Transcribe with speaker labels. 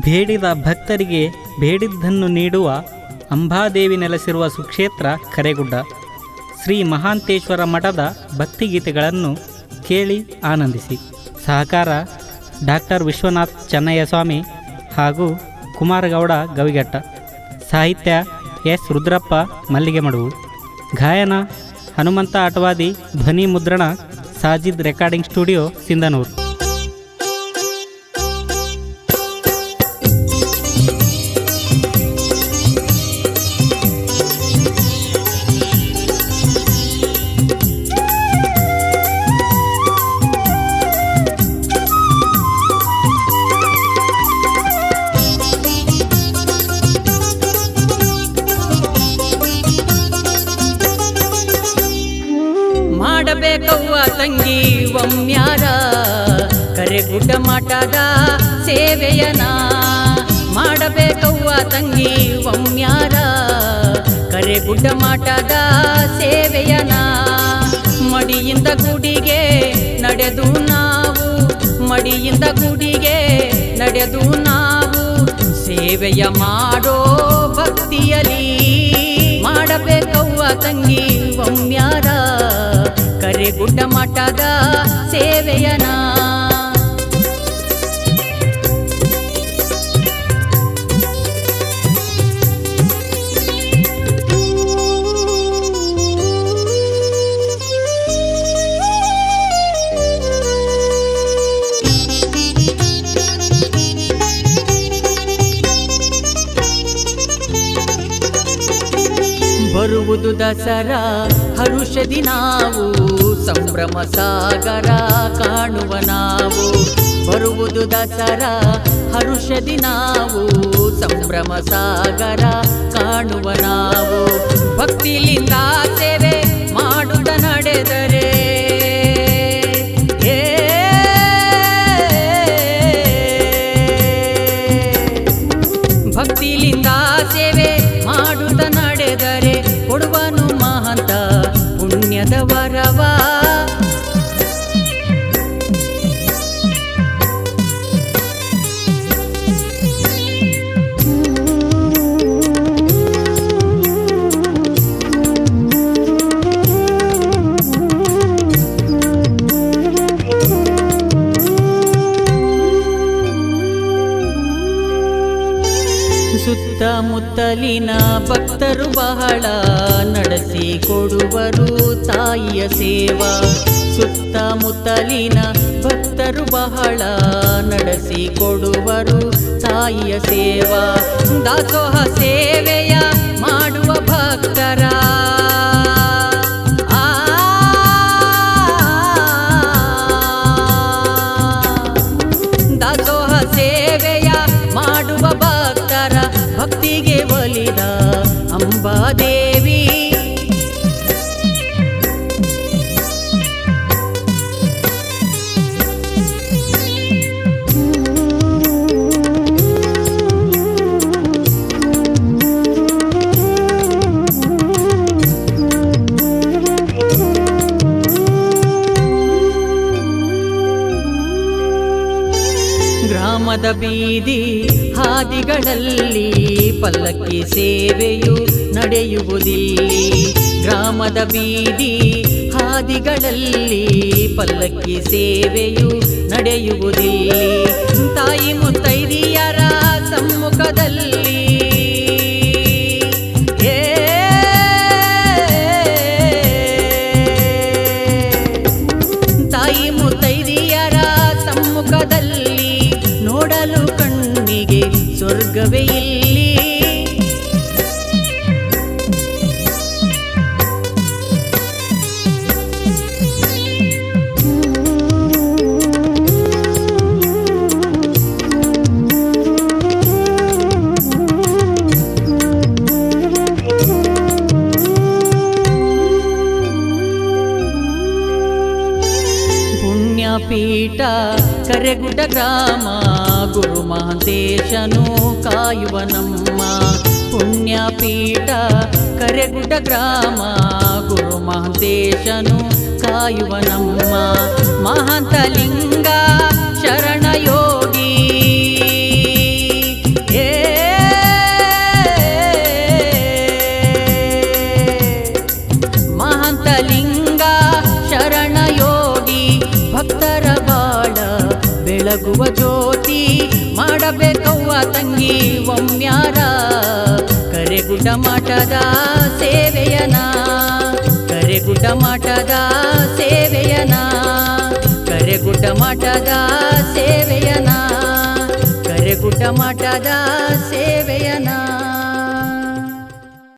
Speaker 1: ಬೇಡಿದ ಭಕ್ತರಿಗೆ ಬೇಡಿದ್ದನ್ನು ನೀಡುವ ಅಂಬಾದೇವಿ ನೆಲೆಸಿರುವ ಸುಕ್ಷೇತ್ರ ಕರೆಗುಡ್ಡ. ಶ್ರೀ ಮಹಾಂತೇಶ್ವರ ಮಠದ ಭಕ್ತಿಗೀತೆಗಳನ್ನು ಕೇಳಿ ಆನಂದಿಸಿ. ಸಹಕಾರ ಡಾಕ್ಟರ್ ವಿಶ್ವನಾಥ್ ಚೆನ್ನಯ್ಯ ಸ್ವಾಮಿ ಹಾಗೂ ಕುಮಾರಗೌಡ ಗವಿಘಟ್ಟ ಸಾಹಿತ್ಯ ಎಸ್ ರುದ್ರಪ್ಪ ಮಲ್ಲಿಗೆ ಮಡುವು ಗಾಯನ ಹನುಮಂತ ಅಟವಾದಿ ಧ್ವನಿ ಮುದ್ರಣ ಸಾಜಿದ್ ರೆಕಾರ್ಡಿಂಗ್ ಸ್ಟುಡಿಯೋ ಸಿಂಧನೂರು.
Speaker 2: ಮಾಡಬೇಕವ್ವ ತಂಗಿ ಒಮ್ಮ್ಯಾರ ಕರೆಗುಡ್ಡ ಮಾಟದ ಸೇವೆಯನ ಮಾಡಬೇಕವ್ವ ತಂಗಿ ಒಮ್ಮ್ಯಾರ ಕರೆಗುಡ್ಡ ಮಾಟದ ಸೇವೆಯನ ಮಡಿಯಿಂದ ಗುಡಿಗೆ ನಡೆದು ನಾವು, ಮಡಿಯಿಂದ ಗುಡಿಗೆ ನಡೆದು ನಾವು ಸೇವೆಯ ಮಾಡೋ ಭಕ್ತಿಯಲಿ ಮಾಡಬೇಕವ್ವ ತಂಗಿ ಒಮ್ಮ್ಯಾರ ಕರೆಗುಡ್ಡ ಮಠದ ಸೇವೆಯನ ಬರುವುದು ದಸರಾ. ಹರುಷದಿ ನಾವು ಸಂಭ್ರಮ ಸಾಗರ ಕಾಣುವ ನಾವು. ಬರುವುದು ದಸರಾ ಹರುಷದಿ ನಾವು ಸಂಭ್ರಮ ಸಾಗರ ಕಾಣುವ ನಾವು. ಭಕ್ತಿಲಿಂದ ಸುತ್ತಮುತ್ತಲಿನ ಭಕ್ತರು ಬಹಳ ನಡೆಸಿ ಕೊಡುವರು ತಾಯಿಯ ಸೇವಾ. ಸುತ್ತಮುತ್ತಲಿನ ಭಕ್ತರು ಬಹಳ ನಡೆಸಿ ಕೊಡುವರು ತಾಯಿಯ ಸೇವಾ. ದಾಸೋಹ ಸೇವೆಯ ಮಾಡುವ ಭಕ್ತರ ಅಂಬಾದೇವಿ ಗ್ರಾಮದ ಬೀದಿ ಹಾದಿಗಳಲ್ಲಿ ಪಲ್ಲಕ್ಕಿ ಸೇವೆಯು ನಡೆಯುವುದಿಲ್ಲಿ. ಗ್ರಾಮದ ಬೀದಿ ಹಾದಿಗಳಲ್ಲಿ ಪಲ್ಲಕ್ಕಿ ಸೇವೆಯು ನಡೆಯುವುದಿಲ್ಲಿ. ತಾಯಿ ಮುತ್ತೈದಿಯರ ಪುಣ್ಯಪೀಠ ಕರೆಗುಡ್ಡ ಗ್ರಾಮ ಗುರು ಮಹಂತೇಶನು ಕಾಯುವ ನಮ್ಮ ಪುಣ್ಯಪೀಠ ಕರೆಗುಡ್ಡ ಗ್ರಾಮ ಗುರು ಮಹಂತೇಶನು ಕಾಯುವ ನಮ್ಮ ಮಹಂತಲಿಂಗ ಬೆಳಗುವ ಜ್ಯೋತಿ ಮಾಡಬೇಕವ್ವ ತಂಗಿ ಒಮ್ಮ್ಯಾರ ಕರೆಗುಡ್ಡ ಮಠದ ಸೇವೆಯನ ಕರೆಗುಡ್ಡ ಮಠದ ಸೇವೆಯನ ಕರೆಗುಡ್ಡ ಮಠದ ಸೇವೆಯನ ಕರೆಗುಡ್ಡ ಮಠದ ಸೇವೆಯನ